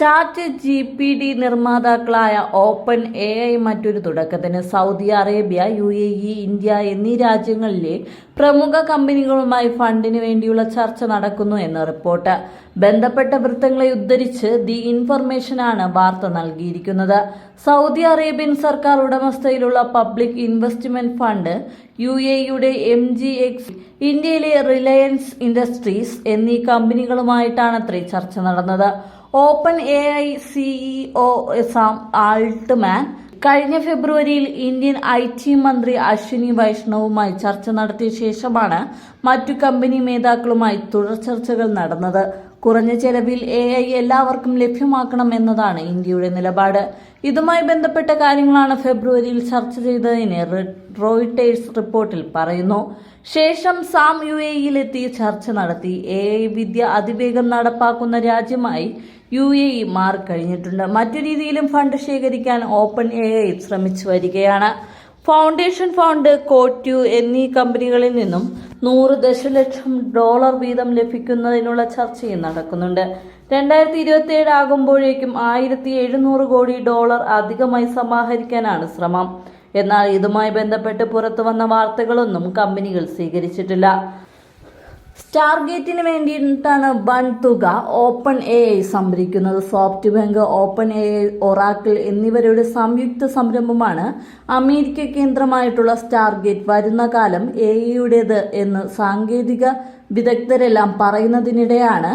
Chat G P T നിർമ്മാതാക്കളായ open A I മറ്റൊരു തുടക്കത്തിന് Saudi Arabia U A E India എന്നീ രാജ്യങ്ങളിലെ പ്രമുഖ കമ്പനികളുമായി ഫണ്ടിന് വേണ്ടിയുള്ള ചർച്ച നടക്കുന്നു എന്ന് റിപ്പോർട്ട്. ബന്ധപ്പെട്ട വൃത്തങ്ങളെ ഉദ്ധരിച്ച് ദി ഇൻഫർമേഷനാണ് വാർത്ത നൽകിയിരിക്കുന്നത്. സൗദി അറേബ്യൻ സർക്കാർ ഉടമസ്ഥയിലുള്ള പബ്ലിക് ഇൻവെസ്റ്റ്മെന്റ് ഫണ്ട് യു എയുടെ എം ജി എക്സ് ഇന്ത്യയിലെ റിലയൻസ് ഇൻഡസ്ട്രീസ് എന്നീ കമ്പനികളുമായിട്ടാണ് അത്രേ ചർച്ച നടന്നത്. Open A I CEO Sam Altman കഴിഞ്ഞ ഫെബ്രുവരിയിൽ ഇന്ത്യൻ ഐ ടി മന്ത്രി അശ്വിനി വൈഷ്ണവുമായി ചർച്ച നടത്തിയ ശേഷമാണ് മറ്റു കമ്പനി നേതാക്കളുമായി തുടർ ചർച്ചകൾ നടന്നത്. കുറഞ്ഞ ചെലവിൽ എ ഐ എല്ലാവർക്കും ലഭ്യമാക്കണം എന്നതാണ് ഇന്ത്യയുടെ നിലപാട്. ഇതുമായി ബന്ധപ്പെട്ട കാര്യങ്ങളാണ് ഫെബ്രുവരിയിൽ ചർച്ച ചെയ്തതിന് റോയിട്ടേഴ്സ് റിപ്പോർട്ടിൽ പറയുന്നു. ശേഷം സാം യു എയിലെത്തി ചർച്ച നടത്തി. എ ഐ വിദ്യ അതിവേഗം നടപ്പാക്കുന്ന രാജ്യമായി യു എ ഇ മാറിക്കഴിഞ്ഞിട്ടുണ്ട് മറ്റു രീതിയിലും ഫണ്ട് ശേഖരിക്കാൻ ഓപ്പൺ എ ഐ ശ്രമിച്ചു വരികയാണ്. ഫൗണ്ടേഷൻ ഫണ്ട് കോട്യു എന്നീ കമ്പനികളിൽ നിന്നും നൂറ് ദശലക്ഷം ഡോളർ വീതം ലഭിക്കുന്നതിനുള്ള ചർച്ചയും നടക്കുന്നുണ്ട്. രണ്ടായിരത്തി ഇരുപത്തി ഏഴ് ആകുമ്പോഴേക്കും ആയിരത്തി എഴുന്നൂറ് കോടി ഡോളർ അധികമായി സമാഹരിക്കാനാണ് ശ്രമം. എന്നാൽ ഇതുമായി ബന്ധപ്പെട്ട് പുറത്തു വന്ന വാർത്തകളൊന്നും കമ്പനികൾ സ്വീകരിച്ചിട്ടില്ല. സ്റ്റാർഗേറ്റിന് വേണ്ടിയിട്ടാണ് വൻ തുക ഓപ്പൺ എ ഐ സംഭരിക്കുന്നത്. SoftBank Open A I Oracle എന്നിവരുടെ സംയുക്ത സംരംഭമാണ് അമേരിക്ക കേന്ദ്രമായിട്ടുള്ള സ്റ്റാർഗേറ്റ് വരുന്ന കാലം എ ഐയുടേത് എന്ന് സാങ്കേതിക വിദഗ്ധരെല്ലാം പറയുന്നതിനിടെയാണ്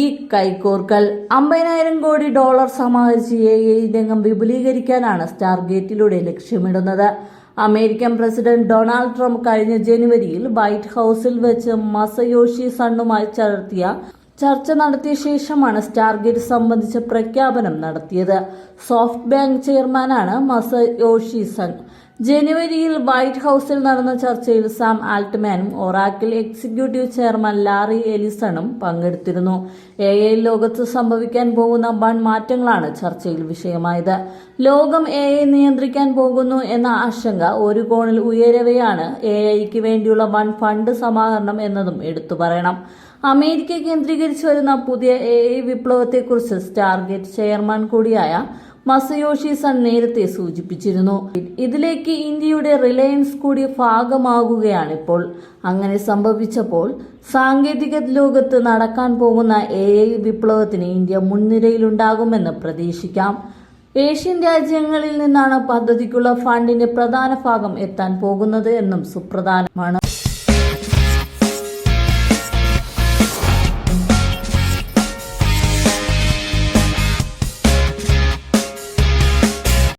ഈ കൈകോർക്കൽ. അമ്പതിനായിരം കോടി ഡോളർ സമാഹരിച്ച് എ ഐ രംഗം വിപുലീകരിക്കാനാണ് സ്റ്റാർഗേറ്റിലൂടെ ലക്ഷ്യമിടുന്നത്. അമേരിക്കൻ പ്രസിഡന്റ് ഡൊണാൾഡ് ട്രംപ് കഴിഞ്ഞ ജനുവരിയിൽ വൈറ്റ് ഹൌസിൽ വെച്ച് മസയോഷി സണ്ണുമായി നടത്തിയ ചർച്ച നടത്തിയ ശേഷമാണ് സ്റ്റാർഗേറ്റ് സംബന്ധിച്ച പ്രഖ്യാപനം നടത്തിയത്. സോഫ്റ്റ് ബാങ്ക് ചെയർമാനാണ് മസയോഷി സൺ. ജനുവരിയിൽ വൈറ്റ് ഹൌസിൽ നടന്ന ചർച്ചയിൽ സാം ആൾട്ട്മാനും ഒറാക്കിൽ എക്സിക്യൂട്ടീവ് ചെയർമാൻ ലാറി എലിസണും പങ്കെടുത്തിരുന്നു. എ ഐ ലോകത്ത് സംഭവിക്കാൻ പോകുന്ന വൻ മാറ്റങ്ങളാണ് ചർച്ചയിൽ വിഷയമായത്. ലോകം എ ഐ നിയന്ത്രിക്കാൻ പോകുന്നു എന്ന ആശങ്ക ഒരു കോണിൽ ഉയരവെയാണ് എ ഐക്ക് വേണ്ടിയുള്ള വൻ ഫണ്ട് സമാഹരണം എന്നതും എടുത്തു പറയണം. അമേരിക്ക കേന്ദ്രീകരിച്ചു വരുന്ന പുതിയ എ ഐ വിപ്ലവത്തെക്കുറിച്ച് സ്റ്റാർഗേറ്റ് ചെയർമാൻ കൂടിയായ മസയോഷി സൺ നേരത്തെ സൂചിപ്പിച്ചിരുന്നു. ഇതിലേക്ക് ഇന്ത്യയുടെ റിലയൻസ് കൂടി ഭാഗമാകുകയാണിപ്പോൾ. അങ്ങനെ സംഭവിച്ചപ്പോൾ സാങ്കേതിക ലോകത്ത് നടക്കാൻ പോകുന്ന എ ഐ വിപ്ലവത്തിന് ഇന്ത്യ മുൻനിരയിലുണ്ടാകുമെന്ന് പ്രതീക്ഷിക്കാം. ഏഷ്യൻ രാജ്യങ്ങളിൽ നിന്നാണ് പദ്ധതിക്കുള്ള ഫണ്ടിന്റെ പ്രധാന ഭാഗം എത്താൻ പോകുന്നത് എന്നും സുപ്രധാനമാണ്.